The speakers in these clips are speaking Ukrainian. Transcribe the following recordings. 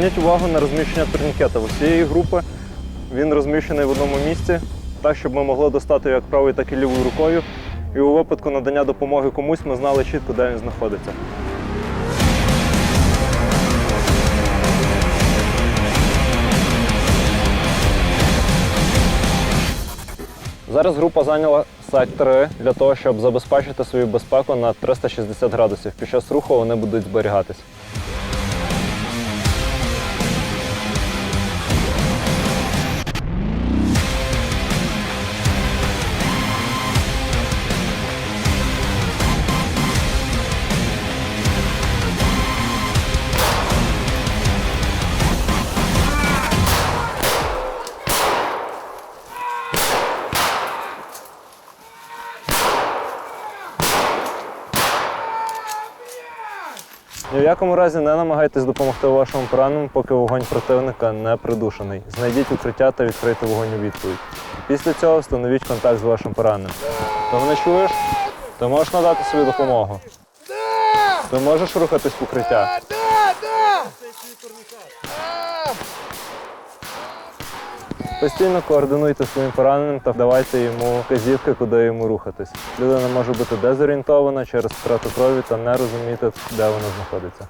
Зверніть увагу на розміщення турнікета. Усієї групи він розміщений в одному місці, так, щоб ми могли достати як правою, так і лівою рукою. І у випадку надання допомоги комусь ми знали чітко, де він знаходиться. Зараз група зайняла сектори для того, щоб забезпечити свою безпеку на 360 градусів. Під час руху вони будуть зберігатись. В якому разі не намагайтесь допомогти вашому пораненому, поки вогонь противника не придушений. Знайдіть укриття та відкрийте вогонь у відповідь. Після цього встановіть контакт з вашим пораненим. Ти мене чуєш? Ти можеш надати собі допомогу? Ти можеш рухатись в укриття? Постійно координуйте своїм пораненим та давайте йому вказівки, куди йому рухатись. Людина може бути дезорієнтована через втрату крові та не розуміти, де вона знаходиться.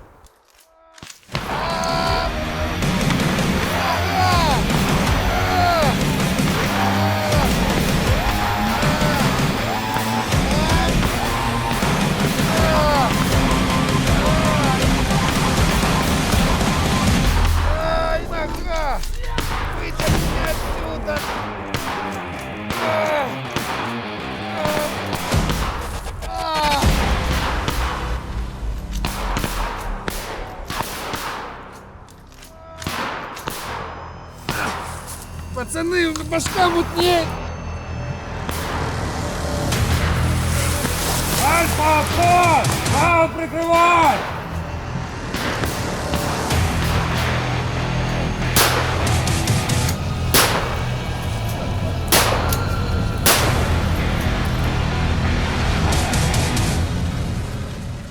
Башка мутнеет! Альфа, отход! Право прикрывай!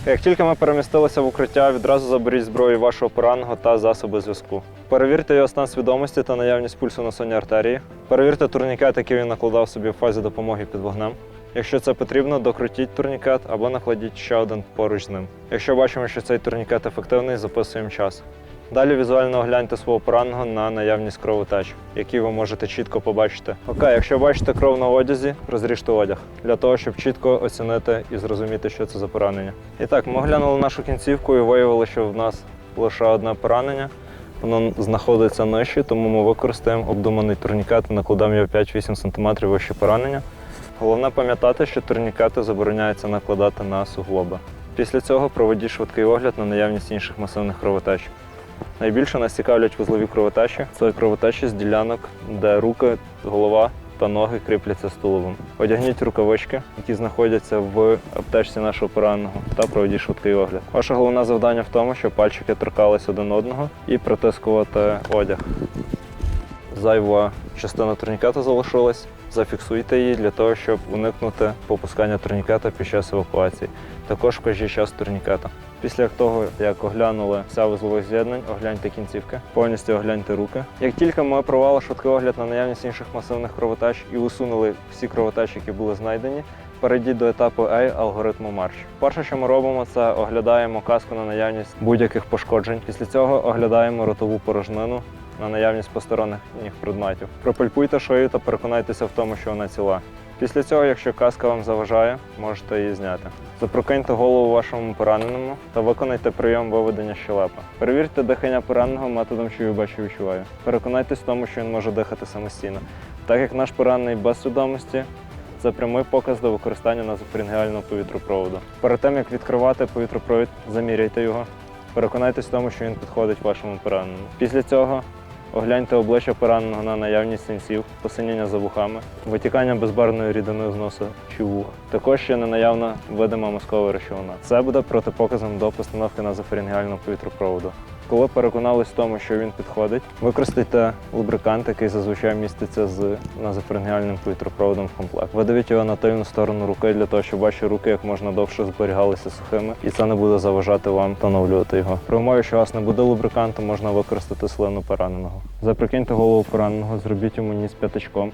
Як тільки ми перемістилися в укриття, відразу заберіть зброю вашого пораненого та засоби зв'язку. Перевірте його стан свідомості та наявність пульсу на сонній артерії. Перевірте турнікет, який він накладав собі в фазі допомоги під вогнем. Якщо це потрібно, докрутіть турнікет або накладіть ще один поруч з ним. Якщо бачимо, що цей турнікет ефективний, записуємо час. Далі візуально огляньте свого пораненого на наявність кровотеч, які ви можете чітко побачити. Окей, якщо бачите кров на одязі, розріжте одяг для того, щоб чітко оцінити і зрозуміти, що це за поранення. І так, ми оглянули нашу кінцівку і виявили, що в нас лише одне поранення. Воно знаходиться нижче, тому ми використаємо обдуманий турнікет і накладемо його 5-8 см вище поранення. Головне пам'ятати, що турнікети забороняється накладати на суглоби. Після цього проведіть швидкий огляд на наявність інших масивних кровотеч. Найбільше нас цікавлять вузлові кровотечі. Це кровотечі з ділянок, де руки, голова та ноги кріпляться з туловом. Одягніть рукавички, які знаходяться в аптечці нашого пораненого, та проведіть швидкий огляд. Ваше головне завдання в тому, щоб пальчики торкались один одного і притискувати одяг. Зайва частина турнікета залишилась. Зафіксуйте її для того, щоб уникнути попускання турнікета під час евакуації. Також вкажіть час турнікета. Після того, як оглянули вся вузлових з'єднань, огляньте кінцівки, повністю огляньте руки. Як тільки ми провели швидкий огляд на наявність інших масивних кровотеч і усунули всі кровотечі, які були знайдені, перейдіть до етапу A алгоритму марш. Перше, що ми робимо, це оглядаємо каску на наявність будь-яких пошкоджень. Після цього оглядаємо ротову порожнину на наявність посторонніх предметів. Пропальпуйте шию та переконайтеся в тому, що вона ціла. Після цього, якщо каска вам заважає, можете її зняти. Запрокиньте голову вашому пораненому та виконайте прийом виведення щелепи. Перевірте дихання пораненого методом чую, бачу, відчуваю. Переконайтесь в тому, що він може дихати самостійно. Так як наш поранений без свідомості, це прямий показ до використання назофарінгеального повітропроводу. Перед тим як відкривати повітропровід, заміряйте його. Переконайтесь в тому, що він підходить вашому пораненому. Після цього Огляньте обличчя пораненого на наявність синців, посинення за вухами, витікання безбарвної рідини з носа чи вух. Також ще не наявна видима мозкова речовина. Це буде протипоказом до постановки назофарінгеального повітропроводу. Коли переконались в тому, що він підходить, використайте лубрикант, який зазвичай міститься з назофренгіальним повітропроводом в комплект. Видавіть його на тильну сторону руки для того, щоб ваші руки як можна довше зберігалися сухими, і це не буде заважати вам встановлювати його. При умові, що у вас не буде лубриканту, можна використати слину пораненого. Заприкиньте голову пораненого, зробіть йому ніс п'ятачком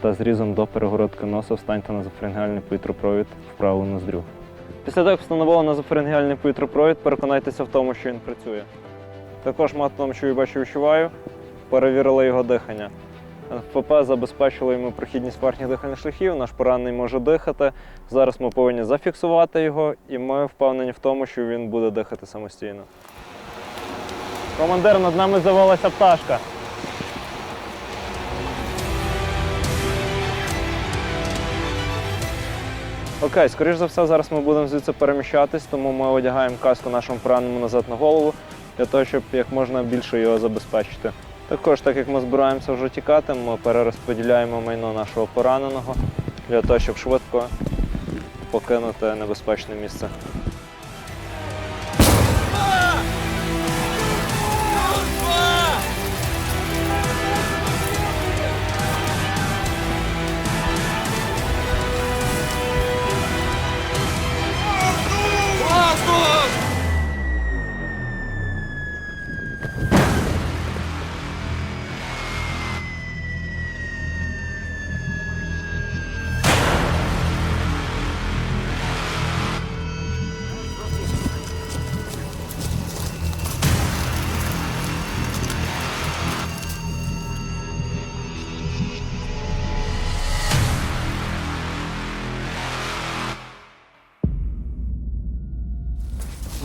та зрізом до перегородки носа встаньте на зафренгіальний повітропровід в праву ноздрю. Після того, як встановили назофренгіальний повітропровід, переконайтеся в тому, що він працює. Також методом, я бачу, відчуваю, перевірили його дихання. ФП забезпечило йому прохідність верхніх дихальних шляхів, наш поранений може дихати. Зараз ми повинні зафіксувати його, і ми впевнені в тому, що він буде дихати самостійно. Командир, над нами завелася пташка. Окей, скоріш за все, зараз ми будемо звідси переміщатись, тому ми одягаємо каску нашому пораненому назад на голову для того, щоб як можна більше його забезпечити. Також, так як ми збираємося вже тікати, ми перерозподіляємо майно нашого пораненого для того, щоб швидко покинути небезпечне місце.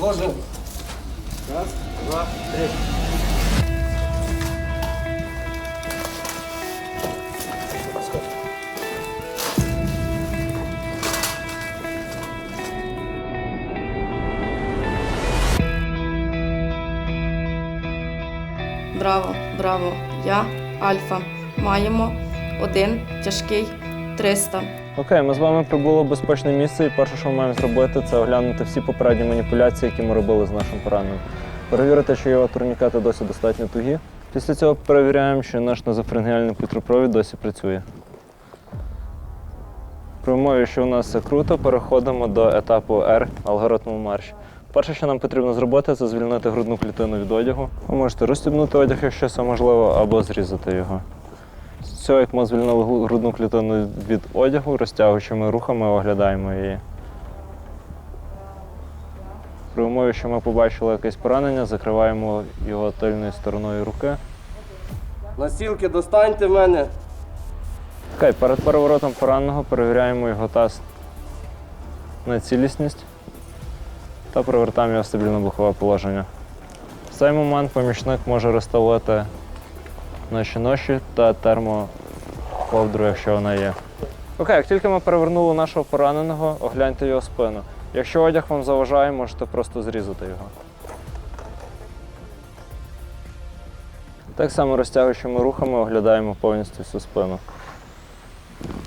Ложим. Раз, два, три. Браво, браво! Я Альфа. Маємо один тяжкий 300. Окей, ми з вами прибули в безпечне місце, і перше, що ми маємо зробити, це оглянути всі попередні маніпуляції, які ми робили з нашим пораненим. Перевірити, що його турнікети досі достатньо тугі. Після цього перевіряємо, що наш назофренгіальний пітропровід досі працює. При умові, що у нас все круто, переходимо до етапу R алгоритму марш. Перше, що нам потрібно зробити, це звільнити грудну клітину від одягу. Ви можете розстібнути одяг, якщо це можливо, або зрізати його. Цього, як ми звільнили грудну клітину від одягу, розтягуючими рухами оглядаємо її. При умові, що ми побачили якесь поранення, закриваємо його тильною стороною руки. Носілки достаньте в мене. Окей, перед переворотом пораненого перевіряємо його таз на цілісність та привертаємо його в стабільне бокове положення. В цей момент помічник може розставити наші ноші та термоковдру, якщо вона є. Окей, як тільки ми перевернули нашого пораненого, огляньте його спину. Якщо одяг вам заважає, можете просто зрізати його. Так само розтягуючими рухами оглядаємо повністю всю спину.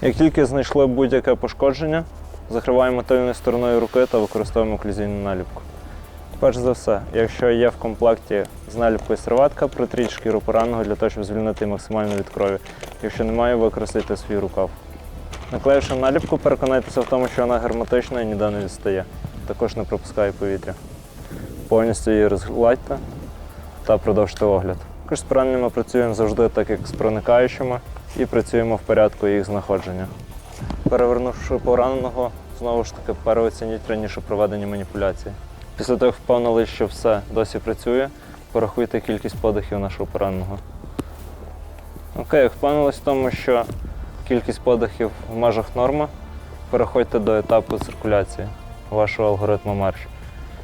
Як тільки знайшли будь-яке пошкодження, закриваємо тильною стороною руки та використовуємо оклюзійну наліпку. Перш за все, якщо є в комплекті з наліпкою серветка, притріть шкіру пораненого для того, щоб звільнити максимально від крові. Якщо немає, використайте свій рукав. Наклеївши наліпку, переконайтеся в тому, що вона герметична і ніде не відстає. Також не пропускає повітря. Повністю її розгладьте та продовжте огляд. Також з пораненнями працюємо завжди так, як з проникаючими, і працюємо в порядку їх знаходження. Перевернувши пораненого, знову ж таки переоцініть раніше проведені маніпуляції. Після того, як впевнились, що все досі працює, порахуйте кількість подихів нашого пораненого. Окей, впевнились в тому, що кількість подихів в межах норми, переходьте до етапу циркуляції вашого алгоритму марш.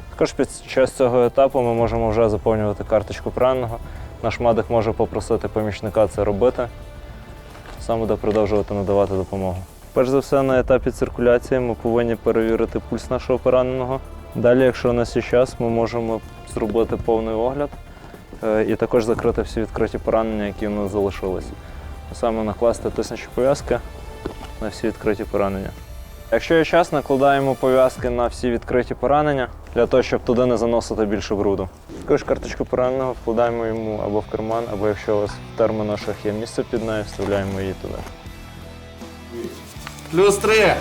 Також під час цього етапу ми можемо вже заповнювати карточку пораненого. Наш медик може попросити помічника це робити. Сам буде продовжувати надавати допомогу. Перш за все, на етапі циркуляції ми повинні перевірити пульс нашого пораненого. Далі, якщо у нас є час, ми можемо зробити повний огляд е, і також закрити всі відкриті поранення, які в нас залишились. Саме накласти тиснучі пов'язки на всі відкриті поранення. Якщо є час, накладаємо пов'язки на всі відкриті поранення для того, щоб туди не заносити більше бруду. Також карточку пораненого вкладаємо йому або в карман, або якщо у вас в термоношах є місце під нею, вставляємо її туди. Плюс три.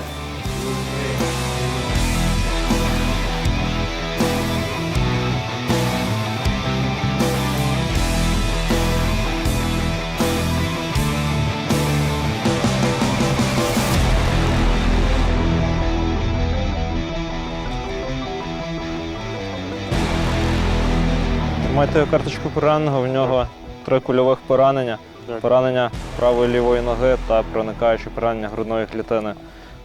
Його карточку пораненого, в нього три кульових поранення. Поранення правої лівої ноги та проникаюче поранення грудної клітини.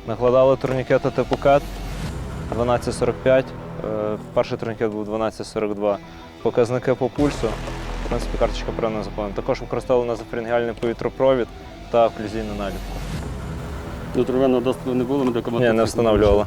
Накладали турнікети типу КЕТ 1245. Е, Перший турнікет був 1242. Показники по пульсу. В принципі, карточка поранення заповнена. Також використовували назофарінгеальний повітропровід та оклюзійну наліпку. До тривенного доступу не було медикаменту? Ні, не встановлювали.